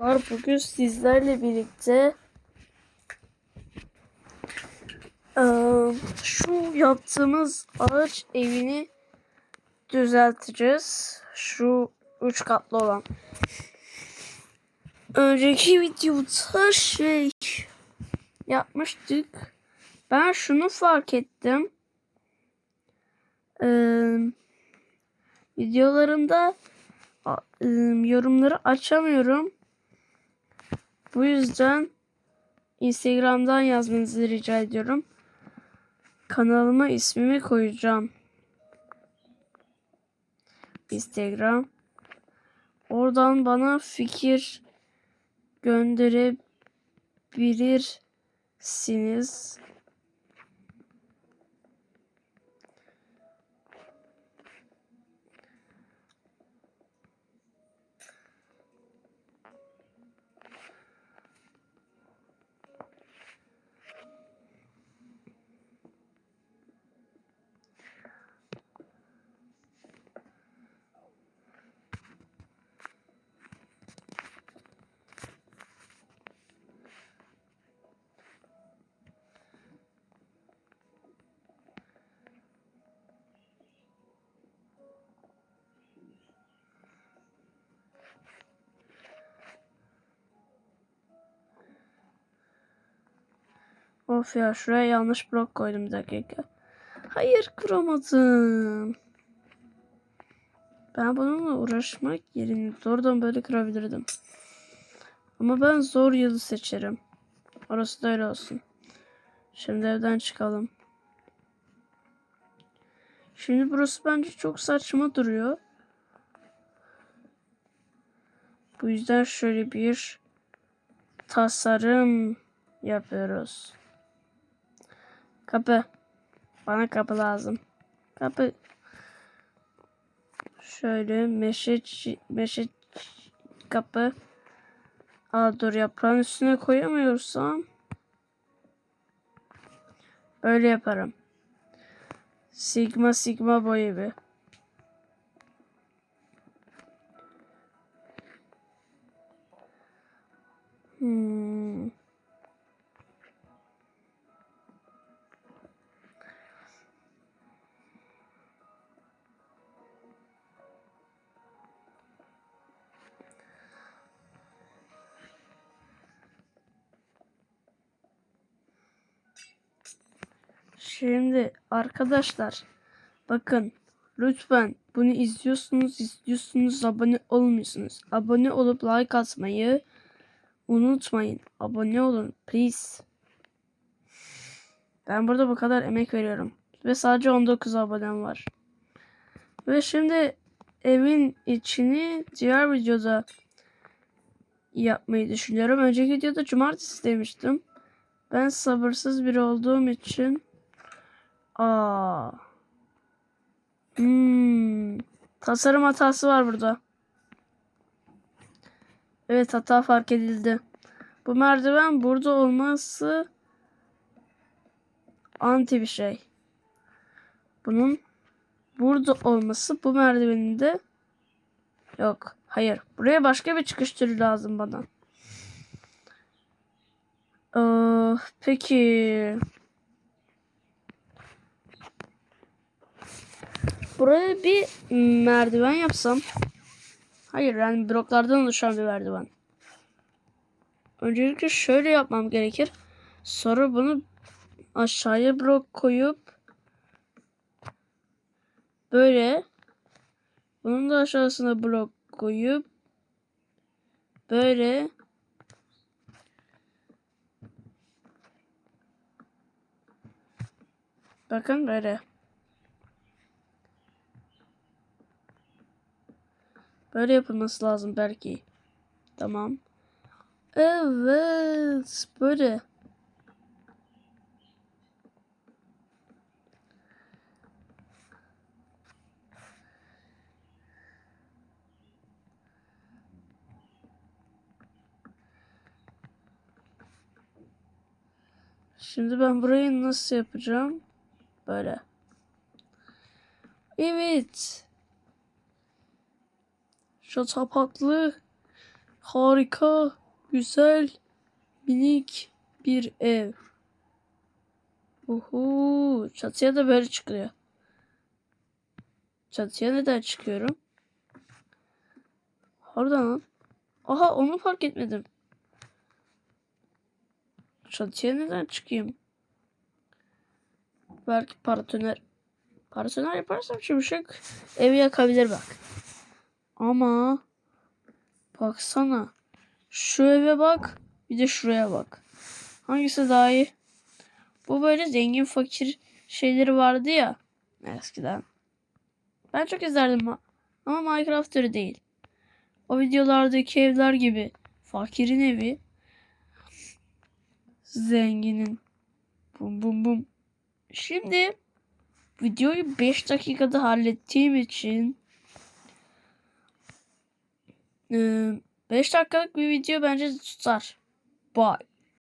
Var bugün sizlerle birlikte şu yaptığımız ağaç evini düzelteceğiz. Şu üç katlı olan. Önceki videoda şey yapmıştık. Ben şunu fark ettim. Eee videolarımda yorumları açamıyorum. Bu yüzden Instagram'dan yazmanızı rica ediyorum. Kanalıma ismimi koyacağım. Instagram. Oradan bana fikir gönderebilirsiniz. Of ya şuraya yanlış blok koydum dakika. Hayır kıramadım. Ben bununla uğraşmak yerine doğrudan böyle kırabilirdim. Ama ben zor yolu seçerim. Orası da öyle olsun. Şimdi evden çıkalım. Şimdi burası bence çok saçma duruyor. Bu yüzden şöyle bir tasarım yapıyoruz. Kapı. Bana kapı lazım. Kapı. Şöyle meşe, meşe kapı. Aa dur yaprağın üstüne koyamıyorsam. Böyle yaparım. Sigma sigma boyu bir. Şimdi arkadaşlar bakın lütfen bunu izliyorsunuz izliyorsunuz abone olmuyorsunuz. Abone olup like atmayı unutmayın. Abone olun please. Ben burada bu kadar emek veriyorum. Ve sadece 19 abonem var. Ve şimdi evin içini diğer videoda yapmayı düşünüyorum. Önceki videoda cumartesi demiştim. Ben sabırsız biri olduğum için Aa. Hmm. Tasarım hatası var burada. Evet hata fark edildi. Bu merdiven burada olması anti bir şey. Bunun burada olması bu merdivenin de yok. Hayır. Buraya başka bir çıkış türü lazım bana. Ee, peki. Buraya bir merdiven yapsam. Hayır yani bloklardan oluşan bir merdiven. Öncelikle şöyle yapmam gerekir. Sonra bunu aşağıya blok koyup böyle bunun da aşağısına blok koyup böyle bakın böyle Böyle yapılması lazım belki. Tamam. Evet. Böyle. Şimdi ben burayı nasıl yapacağım? Böyle. Evet. Şatapaklı Harika, güzel, minik bir ev. Uhu, çatıya da böyle çıkılıyor. Çatıya neden çıkıyorum? Oradan lan. Aha onu fark etmedim. Çatıya neden çıkayım? Belki paratoner. Paratoner yaparsam çabucak evi yakabilir bak. Ama baksana. Şu eve bak. Bir de şuraya bak. Hangisi daha iyi? Bu böyle zengin fakir şeyleri vardı ya eskiden. Ben çok izlerdim ama Minecraft öyle değil. O videolardaki evler gibi fakirin evi zenginin. Bum bum bum. Şimdi videoyu 5 dakikada hallettiğim için 5 dakikalık bir video bence tutar. Bye.